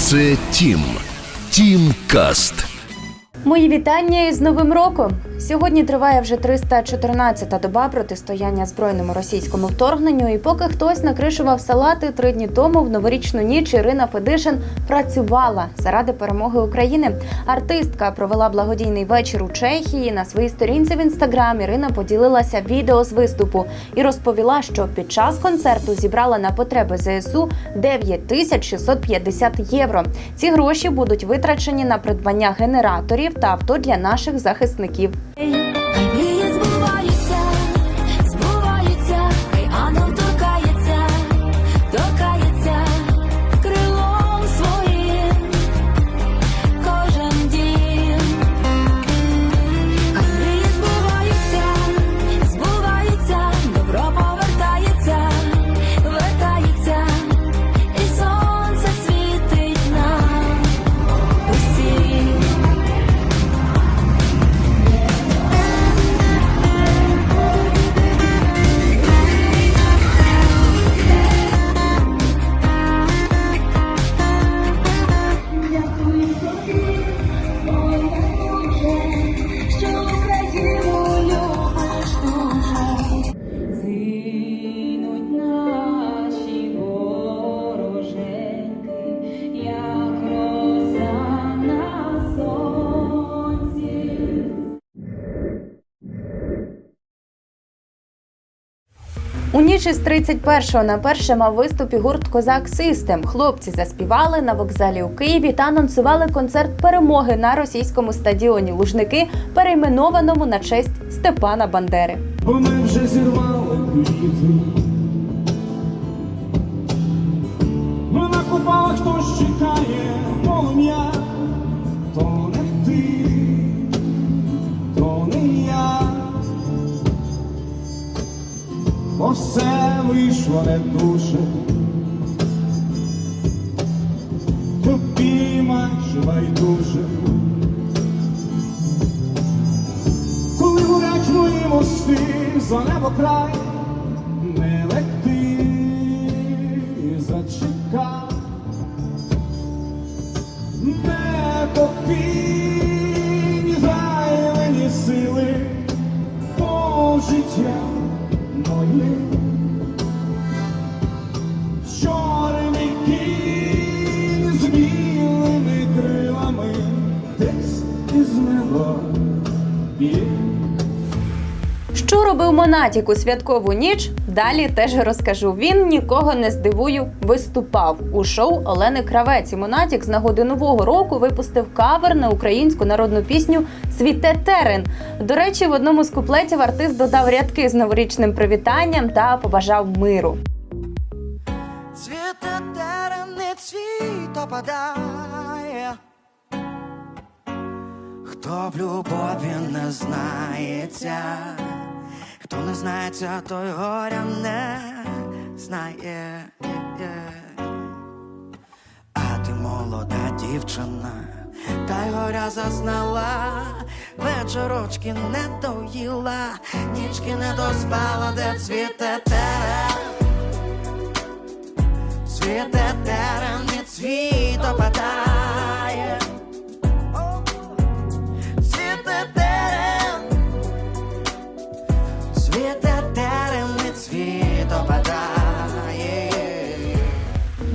Це Тім. Тім Каст. Мої вітання із Новим роком. Сьогодні триває вже 314-та доба протистояння збройному російському вторгненню. І поки хтось накришував салати три дні тому в новорічну ніч Ірина Федишин працювала заради перемоги України. Артистка провела благодійний вечір у Чехії. На своїй сторінці в інстаграм Ірина поділилася відео з виступу і розповіла, що під час концерту зібрала на потреби ЗСУ 9650 євро. Ці гроші будуть витрачені на придбання генераторів та авто для наших захисників. У ніч із 31 на 1 мав виступ і гурт Козак Систем. Хлопці заспівали на вокзалі у Києві та анонсували концерт перемоги на російському стадіоні Лужники, перейменованому на честь Степана Бандери. Бо ми вже зірвали. Ну, на купалах хтось чекає полум'я, то не ти, то не я. Бо все вийшло не дуже. Тобі майже байдуже. Коли горять мої мости за небо край, не лети, зачекай, Що робив Монатік у святкову ніч? Далі теж розкажу. Він нікого не здивую, виступав у шоу Олени Кравець. І Монатік з нагоди нового року випустив кавер на українську народну пісню Світе терен. До речі, в одному з куплетів артист додав рядки з новорічним привітанням та побажав миру. Цвіте терен не цвіт опадає, хто в любові не знається, хто не знається, той горя не знає. А ти молода дівчина, та й горя зазнала, вечорочки не доїла, нічки не доспала, де цвіте терен. Цвіте терен і цвіт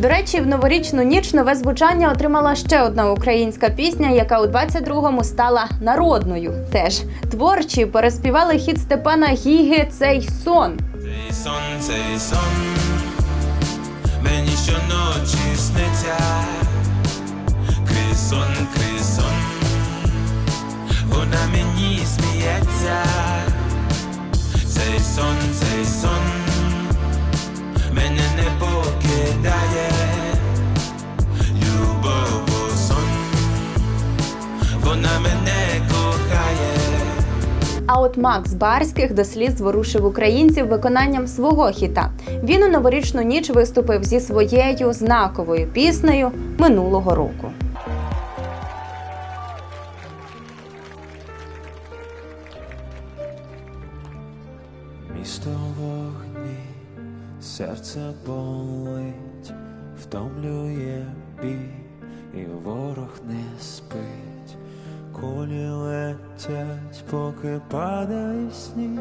До речі, в новорічну ніч нове звучання отримала ще одна українська пісня, яка у 22-му стала народною. Теж творчі переспівали хіт Степана Гіги Цей сон. Цей сон, цей сон, мені щоночі сниться, крізь сон, крізь сон, вона мені сміється, цей сон, цей сон, мене не А от Макс Барських до сліз зворушив українців виконанням свого хіта. Він у новорічну ніч виступив зі своєю знаковою піснею минулого року. Місто вогні, серце болить, втомлює біль, ворог не спить, кулі летять, поки падає сніг,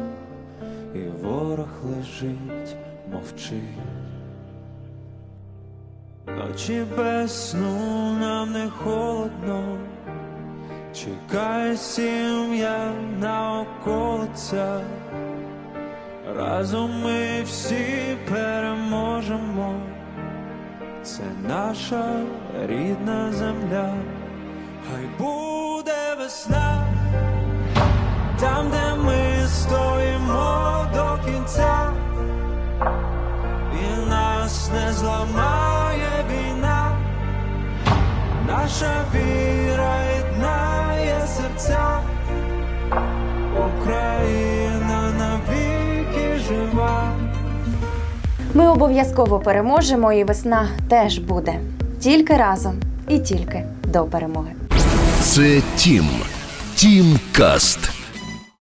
і ворог лежить, мовчить. Ночі без сну нам не холодно, чекає сім'я на околицях. Разом ми всі переможемо. Це наша рідна земля. Весна, там, де ми стоїмо до кінця, і нас не зламає війна, наша віра єднає серця, Україна навіки жива. Ми обов'язково переможемо, і весна теж буде. Тільки разом і тільки до перемоги. Це Тім. Тім.